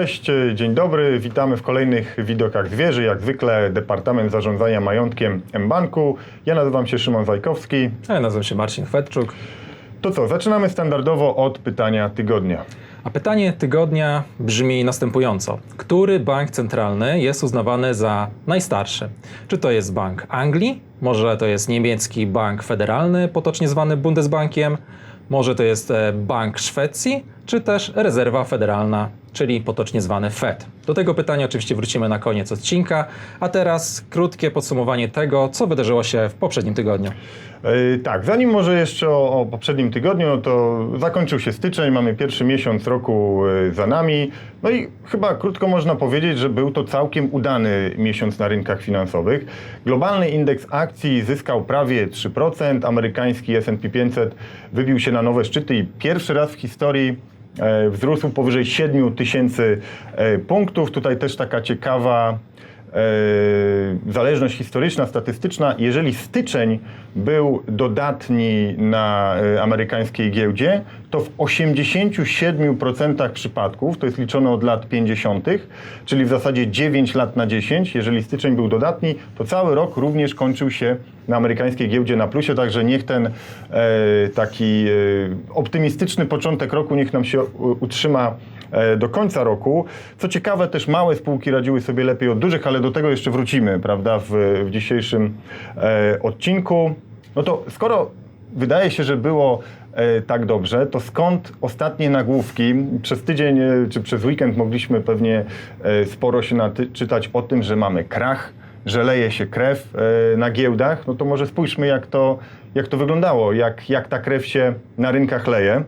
cześć, dzień dobry. Witamy w kolejnych widokach zwierzy. Jak zwykle Departament Zarządzania Majątkiem M-Banku. Ja nazywam się Szymon Zajkowski. A Ja nazywam się Marcin Chwetczuk. To co, zaczynamy standardowo od pytania tygodnia. A pytanie tygodnia brzmi następująco. Który bank centralny jest uznawany za najstarszy? Czy to jest Bank Anglii? Może to jest niemiecki bank federalny, potocznie zwany Bundesbankiem? Może to jest e, Bank Szwecji? Czy też Rezerwa Federalna, czyli potocznie zwany Fed? Do tego pytania oczywiście wrócimy na koniec odcinka, a teraz krótkie podsumowanie tego, co wydarzyło się w poprzednim tygodniu. Yy, tak, zanim może jeszcze o, o poprzednim tygodniu, to zakończył się styczeń, mamy pierwszy miesiąc roku yy, za nami. No i chyba krótko można powiedzieć, że był to całkiem udany miesiąc na rynkach finansowych. Globalny indeks akcji zyskał prawie 3%, amerykański S&P 500 wybił się na nowe szczyty i pierwszy raz w historii e, wzrósł powyżej 7 tysięcy e, punktów. Tutaj też taka ciekawa e, zależność historyczna, statystyczna. Jeżeli styczeń był dodatni na e, amerykańskiej giełdzie, to w 87% przypadków, to jest liczone od lat 50., czyli w zasadzie 9 lat na 10, jeżeli styczeń był dodatni, to cały rok również kończył się na amerykańskiej giełdzie na plusie, także niech ten e, taki e, optymistyczny początek roku niech nam się utrzyma e, do końca roku. Co ciekawe, też małe spółki radziły sobie lepiej od dużych, ale do tego jeszcze wrócimy, prawda, w, w dzisiejszym e, odcinku. No to skoro wydaje się, że było e, tak dobrze, to skąd ostatnie nagłówki? Przez tydzień e, czy przez weekend mogliśmy pewnie e, sporo się naczytać o tym, że mamy krach, że leje się krew e, na giełdach. No to może spójrzmy, jak to, jak to wyglądało, jak, jak ta krew się na rynkach leje.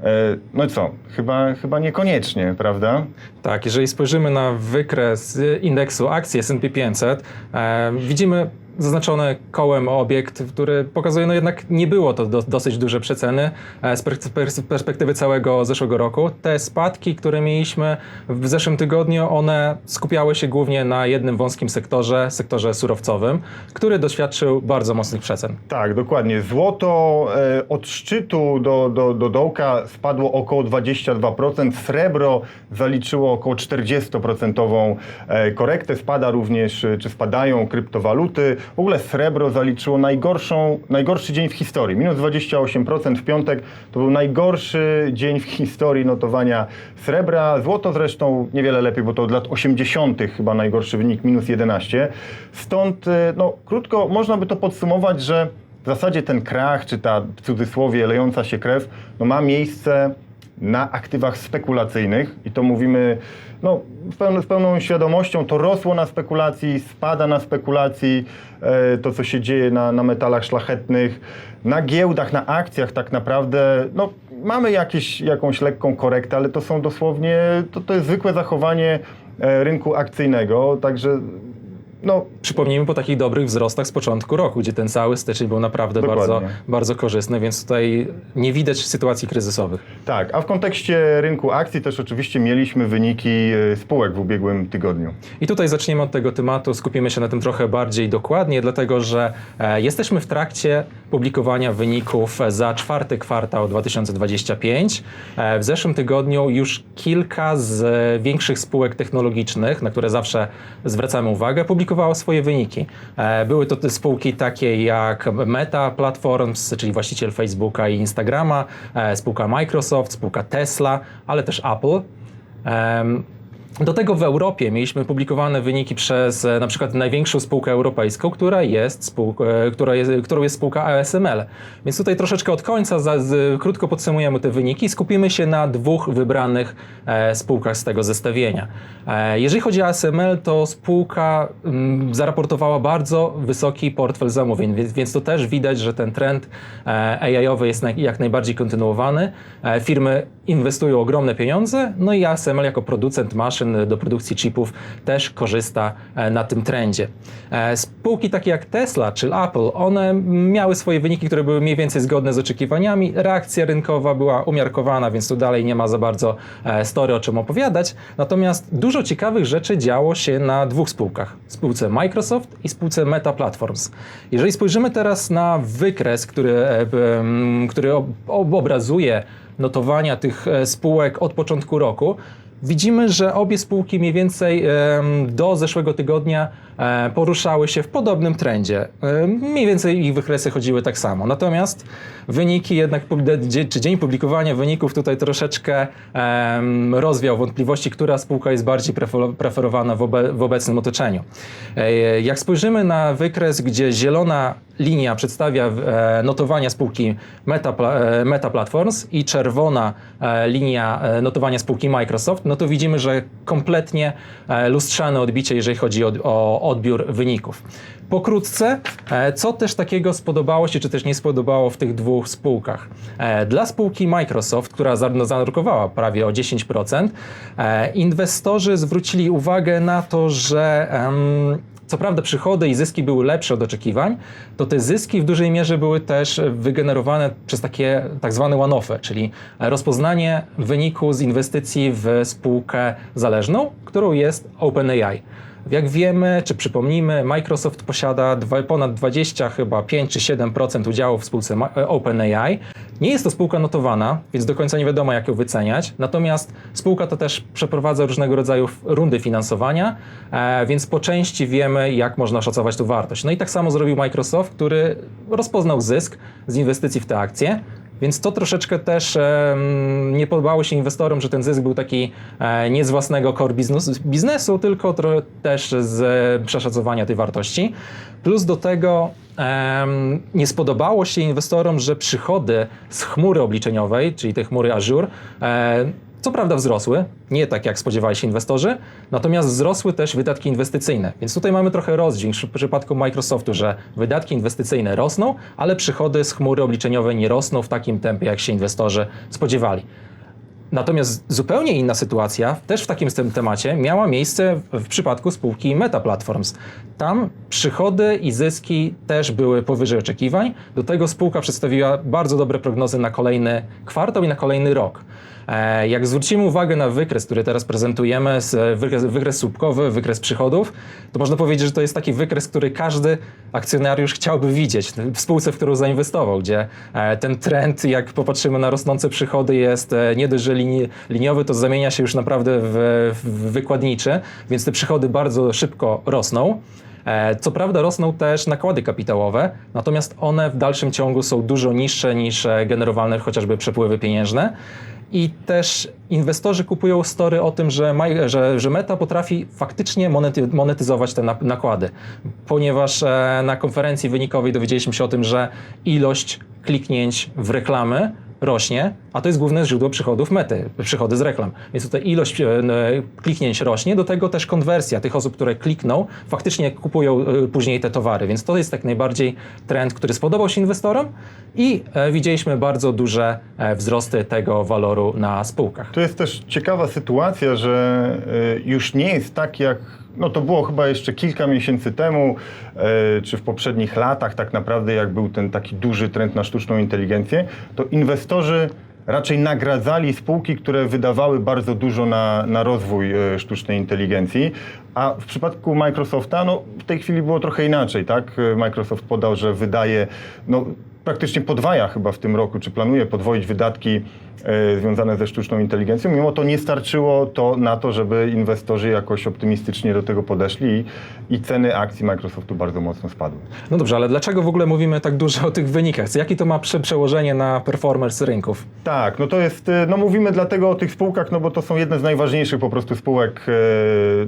E, No i co? Chyba, chyba niekoniecznie, prawda? Tak, jeżeli spojrzymy na wykres indeksu akcji S&P 500, e, widzimy zaznaczony kołem obiekt, który pokazuje, no jednak nie było to do, dosyć duże przeceny e, z pers- pers- perspektywy całego zeszłego roku. Te spadki, które mieliśmy w zeszłym tygodniu, one skupiały się głównie na jednym wąskim sektorze, sektorze surowcowym, który doświadczył bardzo mocnych przecen. Tak, dokładnie. Złoto e, od szczytu do, do, do dołka spadło około 22%, srebro zaliczyło około 40% e, korektę, spada również, czy spadają kryptowaluty. W ogóle srebro zaliczyło najgorszą, najgorszy dzień w historii, minus 28% w piątek. To był najgorszy dzień w historii notowania srebra. Złoto zresztą niewiele lepiej, bo to od lat 80. chyba najgorszy wynik, minus 11. Stąd, e, no krótko, można by to podsumować, że w zasadzie ten krach, czy ta w cudzysłowie lejąca się krew, no ma miejsce na aktywach spekulacyjnych i to mówimy no, z, pełną, z pełną świadomością, to rosło na spekulacji, spada na spekulacji, e, to co się dzieje na, na metalach szlachetnych, na giełdach, na akcjach tak naprawdę, no mamy jakieś, jakąś lekką korektę, ale to są dosłownie, to, to jest zwykłe zachowanie e, rynku akcyjnego, także no, Przypomnijmy po takich dobrych wzrostach z początku roku, gdzie ten cały styczeń był naprawdę Dokładnie. bardzo, bardzo korzystny, więc tutaj nie widać sytuacji kryzysowych. Tak, a w kontekście rynku akcji też oczywiście mieliśmy wyniki e, spółek w ubiegłym tygodniu. I tutaj zaczniemy od tego tematu, skupimy się na tym trochę bardziej dokładnie, dlatego że e, jesteśmy w trakcie publikowania wyników za czwarty kwartał 2025. E, w zeszłym tygodniu już kilka z e, większych spółek technologicznych, na które zawsze zwracamy uwagę, publikowało swoje wyniki. E, były to te spółki takie jak Meta Platforms, czyli właściciel Facebooka i Instagrama, e, spółka Microsoft, spółka Tesla, ale też Apple. Do tego w Europie mieliśmy publikowane wyniki przez e, na przykład największą spółkę europejską, która jest, spółka, e, która jest, którą jest spółka ASML. Więc tutaj troszeczkę od końca za, z, krótko podsumujemy te wyniki i skupimy się na dwóch wybranych e, spółkach z tego zestawienia. E, jeżeli chodzi o ASML, to spółka mm, zaraportowała bardzo wysoki portfel zamówień, więc, więc to też widać, że ten trend e, AI-owy jest naj, jak najbardziej kontynuowany. E, firmy inwestują ogromne pieniądze, no i ASML jako producent maszyn do produkcji chipów też korzysta e, na tym trendzie. E, Spółki takie jak Tesla czy Apple, one miały swoje wyniki, które były mniej więcej zgodne z oczekiwaniami. Reakcja rynkowa była umiarkowana, więc tu dalej nie ma za bardzo e, story o czym opowiadać. Natomiast dużo ciekawych rzeczy działo się na dwóch spółkach. Spółce Microsoft i spółce Meta Platforms. Jeżeli spojrzymy teraz na wykres, który, który ob- ob- obrazuje notowania tych spółek od początku roku, widzimy, że obie spółki mniej więcej do zeszłego tygodnia e, poruszały się w podobnym trendzie. E, Mniej więcej ich wykresy chodziły tak samo. Natomiast wyniki jednak, czy dzień publikowania wyników tutaj troszeczkę rozwiał wątpliwości, która spółka jest bardziej preferowana w obecnym otoczeniu. E, Jak spojrzymy na wykres, gdzie zielona linia przedstawia e, notowania spółki Meta, e, Meta Platforms i czerwona e, linia notowania spółki Microsoft, no to widzimy, że kompletnie lustrzane odbicie, jeżeli chodzi o, o odbiór wyników. Pokrótce, co też takiego spodobało się, czy też nie spodobało w tych dwóch spółkach? Dla spółki Microsoft, która no, zanurkowała prawie o 10%, e, inwestorzy zwrócili uwagę na to, że co prawda przychody i zyski były lepsze od oczekiwań, to te zyski w dużej mierze były też wygenerowane przez takie tak zwane one-offy, czyli rozpoznanie wyniku z inwestycji w spółkę zależną, którą jest OpenAI. Jak wiemy, czy przypomnimy, Microsoft posiada dwa, ponad 20, chyba 5 czy 7% udziałów w spółce e, OpenAI. Nie jest to spółka notowana, więc do końca nie wiadomo, jak ją wyceniać. Natomiast spółka ta też przeprowadza różnego rodzaju rundy finansowania, e, więc po części wiemy, jak można szacować tu wartość. No i tak samo zrobił Microsoft, który rozpoznał zysk z inwestycji w te akcje. Więc to troszeczkę też nie podobało się inwestorom, że ten zysk był taki e, nie z własnego core biznes, biznesu, tylko też z przeszacowania tej wartości. Plus do tego nie spodobało się inwestorom, że przychody z chmury obliczeniowej, czyli tej chmury Azure, e, co prawda wzrosły, nie tak jak spodziewali się inwestorzy, natomiast wzrosły też wydatki inwestycyjne. Więc tutaj mamy trochę rozdźwięk w przypadku Microsoftu, że wydatki inwestycyjne rosną, ale przychody z chmury obliczeniowej nie rosną w takim tempie, jak się inwestorzy spodziewali. Natomiast zupełnie inna sytuacja, też w takim temacie, miała miejsce w przypadku spółki Meta Platforms. Tam przychody i zyski też były powyżej oczekiwań. Do tego spółka przedstawiła bardzo dobre prognozy na kolejny kwartał i na kolejny rok. E, Jak zwrócimy uwagę na wykres, który teraz prezentujemy, z- wykres, wykres słupkowy, wykres przychodów, to można powiedzieć, że to jest taki wykres, który każdy akcjonariusz chciałby widzieć w spółce, w którą zainwestował, gdzie e, ten trend, jak popatrzymy na rosnące przychody, jest e, nie dość, że linii, liniowy, to zamienia się już naprawdę w, w wykładniczy, więc te przychody bardzo szybko rosną. E, Co prawda rosną też nakłady kapitałowe, natomiast one w dalszym ciągu są dużo niższe niż e, generowalne chociażby przepływy pieniężne. I też inwestorzy kupują story o tym, że, że, że Meta potrafi faktycznie monety, monetyzować te na- nakłady, ponieważ e, na konferencji wynikowej dowiedzieliśmy się o tym, że ilość kliknięć w reklamy rośnie, a to jest główne źródło przychodów mety, przychody z reklam. Więc tutaj ilość e, n- kliknięć rośnie, do tego też konwersja tych osób, które klikną, faktycznie kupują e, później te towary. Więc to jest tak najbardziej trend, który spodobał się inwestorom i e, widzieliśmy bardzo duże e, wzrosty tego waloru na spółkach. To jest też ciekawa sytuacja, że już nie jest tak jak, no to było chyba jeszcze kilka miesięcy temu, y, czy w poprzednich latach tak naprawdę, jak był ten taki duży trend na sztuczną inteligencję, to inwestorzy raczej nagradzali spółki, które wydawały bardzo dużo na, na rozwój y, sztucznej inteligencji, a w przypadku Microsofta, no w tej chwili było trochę inaczej, tak? Y, Microsoft podał, że wydaje, no praktycznie podwaja chyba w tym roku, czy planuje podwoić wydatki e, związane ze sztuczną inteligencją. Mimo to nie starczyło to na to, żeby inwestorzy jakoś optymistycznie do tego podeszli i, i ceny akcji Microsoftu bardzo mocno spadły. No dobrze, ale dlaczego w ogóle mówimy tak dużo o tych wynikach? Jakie to ma prze przełożenie na performance rynków? Tak, no to jest, e, no mówimy dlatego o tych spółkach, no bo to są jedne z najważniejszych po prostu spółek, e,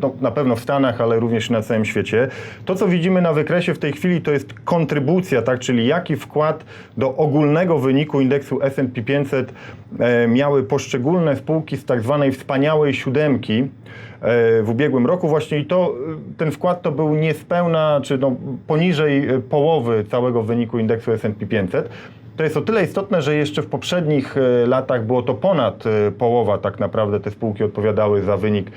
no na pewno w Stanach, ale również na całym świecie. To, co widzimy na wykresie w tej chwili, to jest kontrybucja, tak, czyli jaki wkład do ogólnego wyniku indeksu S&P 500 e, miały poszczególne spółki z tak zwanej wspaniałej siódemki e, w ubiegłym roku właśnie i to, e, ten wkład to był niespełna, czy no poniżej e, połowy całego wyniku indeksu S&P 500. To jest o tyle istotne, że jeszcze w poprzednich e, latach było to ponad e, połowa tak naprawdę te spółki odpowiadały za wynik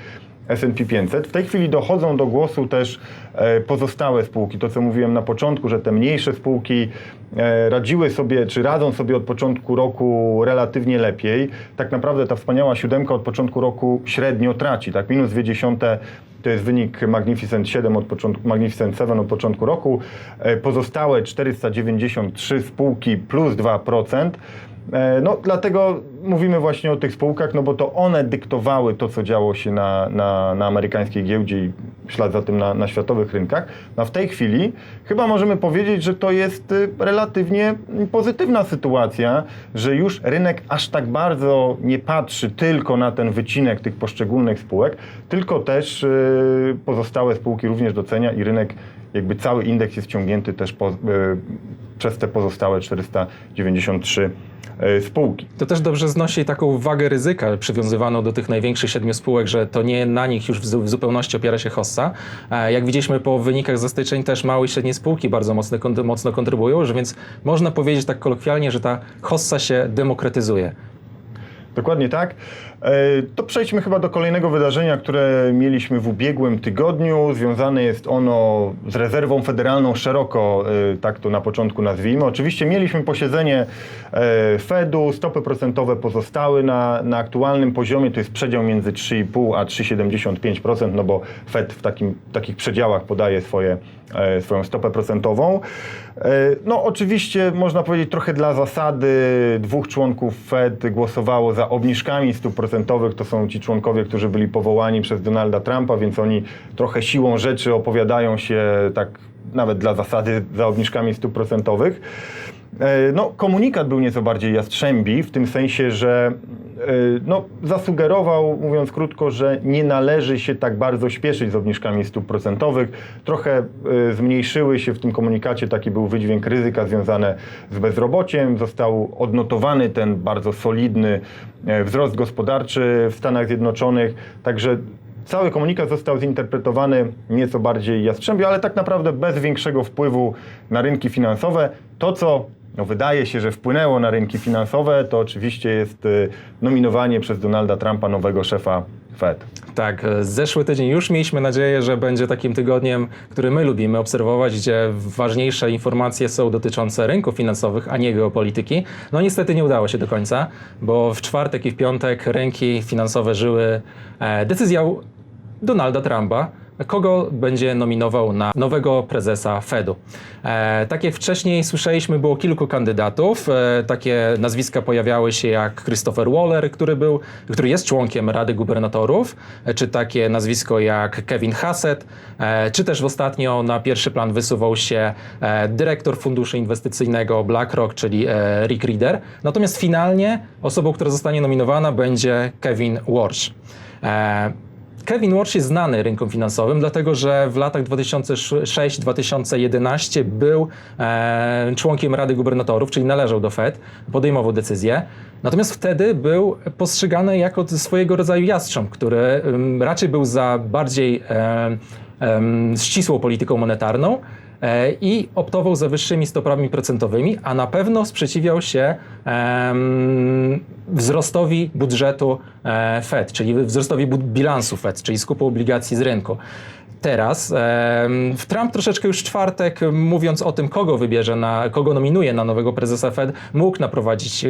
S&P 500. W tej chwili dochodzą do głosu też e, pozostałe spółki. To, co mówiłem na początku, że te mniejsze spółki e, radziły sobie, czy radzą sobie od początku roku relatywnie lepiej. Tak naprawdę ta wspaniała siódemka od początku roku średnio traci, tak? Minus 0,2 to jest wynik Magnificent 7 od początku, Magnificent 7 od początku roku. E, Pozostałe 493 spółki plus 2%. E, No, dlatego mówimy właśnie o tych spółkach, no bo to one dyktowały to, co działo się na, na, na amerykańskiej giełdzie i ślad za tym na, na światowych rynkach. No, w tej chwili chyba możemy powiedzieć, że to jest y, relatywnie pozytywna sytuacja, że już rynek aż tak bardzo nie patrzy tylko na ten wycinek tych poszczególnych spółek, tylko też y, pozostałe spółki również docenia i rynek, jakby cały indeks jest ciągnięty też po, y, przez te pozostałe 493 y, spółki. To też dobrze znosi taką wagę ryzyka przywiązywaną do tych największych siedmiu spółek, że to nie na nich już w zu- w zupełności opiera się hossa. E, Jak widzieliśmy po wynikach zastyczeń, też małe i średnie spółki bardzo mocno, mocno kontrybują, że więc można powiedzieć tak kolokwialnie, że ta hossa się demokratyzuje. Dokładnie tak. E, To przejdźmy chyba do kolejnego wydarzenia, które mieliśmy w ubiegłym tygodniu. Związane jest ono z rezerwą federalną szeroko, e, tak to na początku nazwijmy. Oczywiście mieliśmy posiedzenie e, Fedu, stopy procentowe pozostały na, na aktualnym poziomie, to jest przedział między 3,5 a 3,75%, no bo Fed w takim, takich przedziałach podaje swoje, swoją stopę procentową. No oczywiście można powiedzieć trochę dla zasady dwóch członków Fed głosowało za obniżkami stóp procentowych. To są ci członkowie, którzy byli powołani przez Donalda Trumpa, więc oni trochę siłą rzeczy opowiadają się tak nawet dla zasady za obniżkami stóp procentowych. E, No, komunikat był nieco bardziej jastrzębi, w tym sensie, że e, no, zasugerował, mówiąc krótko, że nie należy się tak bardzo śpieszyć z obniżkami stóp procentowych. Trochę e, zmniejszyły się w tym komunikacie, taki był wydźwięk ryzyka związane z bezrobociem. Został odnotowany ten bardzo solidny wzrost gospodarczy w Stanach Zjednoczonych, także Cały komunikat został zinterpretowany nieco bardziej jastrzębio, ale tak naprawdę bez większego wpływu na rynki finansowe. To, co no, wydaje się, że wpłynęło na rynki finansowe, to oczywiście jest y, nominowanie przez Donalda Trumpa nowego szefa Fed. Tak, zeszły tydzień już mieliśmy nadzieję, że będzie takim tygodniem, który my lubimy obserwować, gdzie ważniejsze informacje są dotyczące rynków finansowych, a nie geopolityki. No niestety nie udało się do końca, bo w czwartek i w piątek rynki finansowe żyły e, decyzją Donalda Trumpa, kogo będzie nominował na nowego prezesa Fedu. E, tak jak wcześniej słyszeliśmy, było kilku kandydatów. E, takie nazwiska pojawiały się jak Christopher Waller, który, był, który jest członkiem Rady Gubernatorów, e, czy takie nazwisko jak Kevin Hassett, e, czy też ostatnio na pierwszy plan wysuwał się e, dyrektor funduszu inwestycyjnego BlackRock, czyli e, Rick Reader. Natomiast finalnie osobą, która zostanie nominowana będzie Kevin Warsh. E, Kevin Warsh jest znany rynkom finansowym, dlatego że w latach 2006-2011 był e, członkiem Rady Gubernatorów, czyli należał do Fed, podejmował decyzje. Natomiast wtedy był postrzegany jako swojego rodzaju jastrząb, który raczej był za bardziej em, em, ścisłą polityką monetarną e, i optował za wyższymi stopami procentowymi, a na pewno sprzeciwiał się wzrostowi budżetu e, Fed, czyli wzrostowi bilansu Fed, czyli skupu obligacji z rynku. Teraz. Trump troszeczkę już w czwartek, mówiąc o tym, kogo wybierze, na, kogo nominuje na nowego prezesa Fed, mógł naprowadzić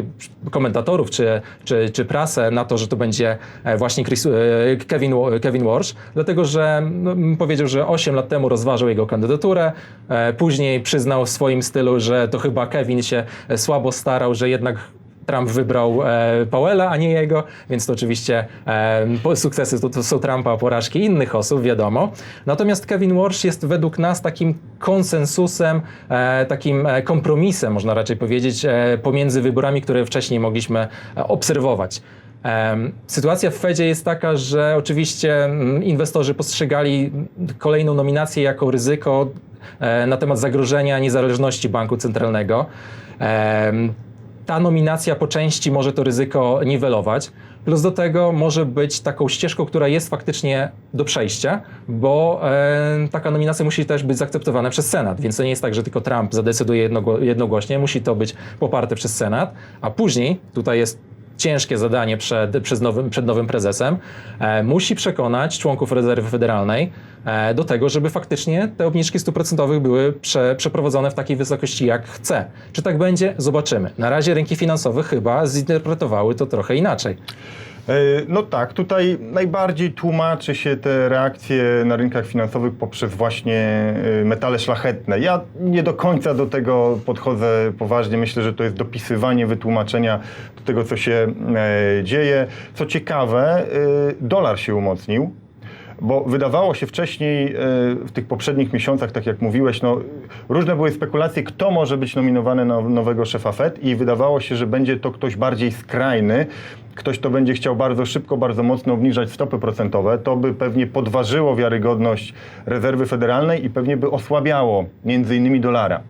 komentatorów czy, czy, czy prasę na to, że to będzie e, właśnie Chris, e, Kevin, Kevin Walsh, dlatego że no, powiedział, że 8 lat temu rozważył jego kandydaturę, e, później przyznał w swoim stylu, że to chyba Kevin się słabo starał, że jednak Trump wybrał e, Powella, a nie jego, więc to oczywiście e, sukcesy to, to są Trumpa, porażki innych osób, wiadomo. Natomiast Kevin Walsh jest według nas takim konsensusem, e, takim e, kompromisem, można raczej powiedzieć, e, pomiędzy wyborami, które wcześniej mogliśmy e, obserwować. Sytuacja w Fedzie jest taka, że oczywiście mm, inwestorzy postrzegali kolejną nominację jako ryzyko e, na temat zagrożenia niezależności banku centralnego. Ta nominacja po części może to ryzyko niwelować. Plus do tego może być taką ścieżką, która jest faktycznie do przejścia, bo e, taka nominacja musi też być zaakceptowana przez Senat, więc to nie jest tak, że tylko Trump zadecyduje jednogło- jednogłośnie, musi to być poparte przez Senat, a później tutaj jest ciężkie zadanie przed, przez nowym, przed nowym prezesem, e, musi przekonać członków rezerwy federalnej e, do tego, żeby faktycznie te obniżki stóp procentowych były prze, przeprowadzone w takiej wysokości, jak chce. Czy tak będzie? Zobaczymy. Na razie rynki finansowe chyba zinterpretowały to trochę inaczej. E, No tak, tutaj najbardziej tłumaczy się te reakcje na rynkach finansowych poprzez właśnie e, metale szlachetne. Ja nie do końca do tego podchodzę poważnie. Myślę, że to jest dopisywanie wytłumaczenia do tego, co się e, dzieje. Co ciekawe, dolar się umocnił. Bo wydawało się wcześniej, e, w tych poprzednich miesiącach, tak jak mówiłeś, no, różne były spekulacje, kto może być nominowany na nowego szefa Fed i wydawało się, że będzie to ktoś bardziej skrajny, ktoś, kto będzie chciał bardzo szybko, bardzo mocno obniżać stopy procentowe. To by pewnie podważyło wiarygodność rezerwy federalnej i pewnie by osłabiało między innymi dolara.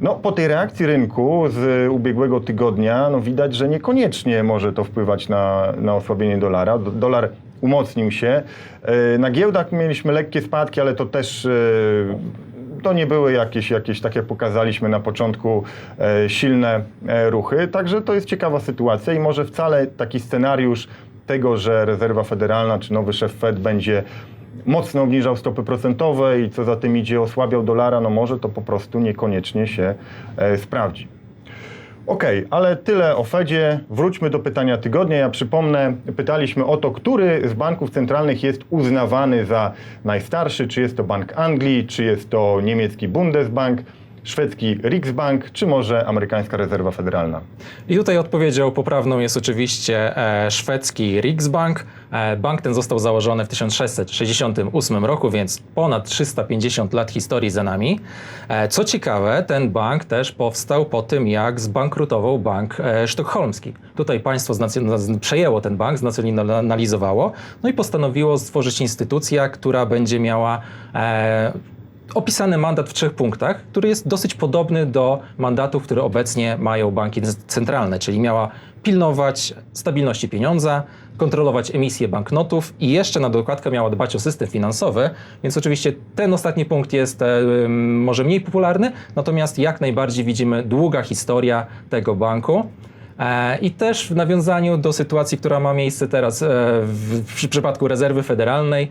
No, po tej reakcji rynku z ubiegłego tygodnia, no widać, że niekoniecznie może to wpływać na, na osłabienie dolara. Do- Dolar umocnił się. E, Na giełdach mieliśmy lekkie spadki, ale to też e, to nie były jakieś, jakieś, tak jak pokazaliśmy na początku, e, silne ruchy. Także to jest ciekawa sytuacja i może wcale taki scenariusz tego, że rezerwa federalna czy nowy szef Fed będzie mocno obniżał stopy procentowe i co za tym idzie osłabiał dolara, no może to po prostu niekoniecznie się sprawdzi. Okej, ale tyle o Fedzie. Wróćmy do pytania tygodnia. Ja przypomnę, pytaliśmy o to, który z banków centralnych jest uznawany za najstarszy. Czy jest to Bank Anglii, czy jest to niemiecki Bundesbank, szwedzki Riksbank, czy może amerykańska rezerwa federalna. I tutaj odpowiedzią poprawną jest oczywiście e, szwedzki Riksbank. E, bank ten został założony w 1668 roku, więc ponad 350 lat historii za nami. E, co ciekawe, ten bank też powstał po tym, jak zbankrutował bank e, sztokholmski. Tutaj państwo znacjon- przejęło ten bank, znacjonalizowało, no i postanowiło stworzyć instytucję, która będzie miała e, opisany mandat w trzech punktach, który jest dosyć podobny do mandatów, które obecnie mają banki centralne, czyli miała pilnować stabilności pieniądza, kontrolować emisję banknotów i jeszcze na dokładkę miała dbać o system finansowy, więc oczywiście ten ostatni punkt jest e, może mniej popularny, natomiast jak najbardziej widzimy długa historia tego banku. E, I też w nawiązaniu do sytuacji, która ma miejsce teraz e, w, przypadku rezerwy federalnej,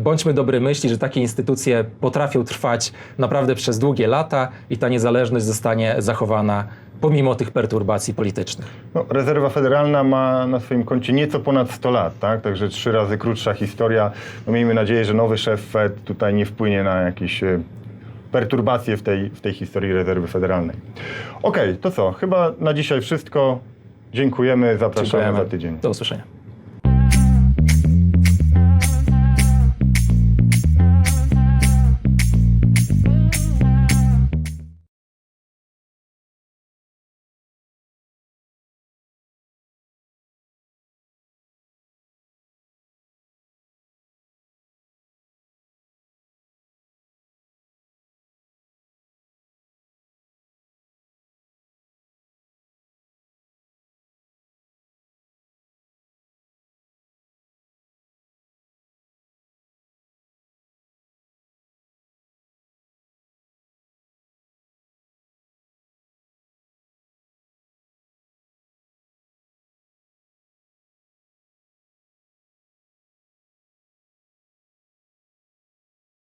bądźmy dobrej myśli, że takie instytucje potrafią trwać naprawdę przez długie lata i ta niezależność zostanie zachowana pomimo tych perturbacji politycznych. No, rezerwa federalna ma na swoim koncie nieco ponad 100 lat, tak? także trzy razy krótsza historia. No, miejmy nadzieję, że nowy szef Fed tutaj nie wpłynie na jakieś e, perturbacje w tej, w tej historii rezerwy federalnej. Okej, to co? Chyba na dzisiaj wszystko. Dziękujemy, zapraszamy za tydzień. Do usłyszenia.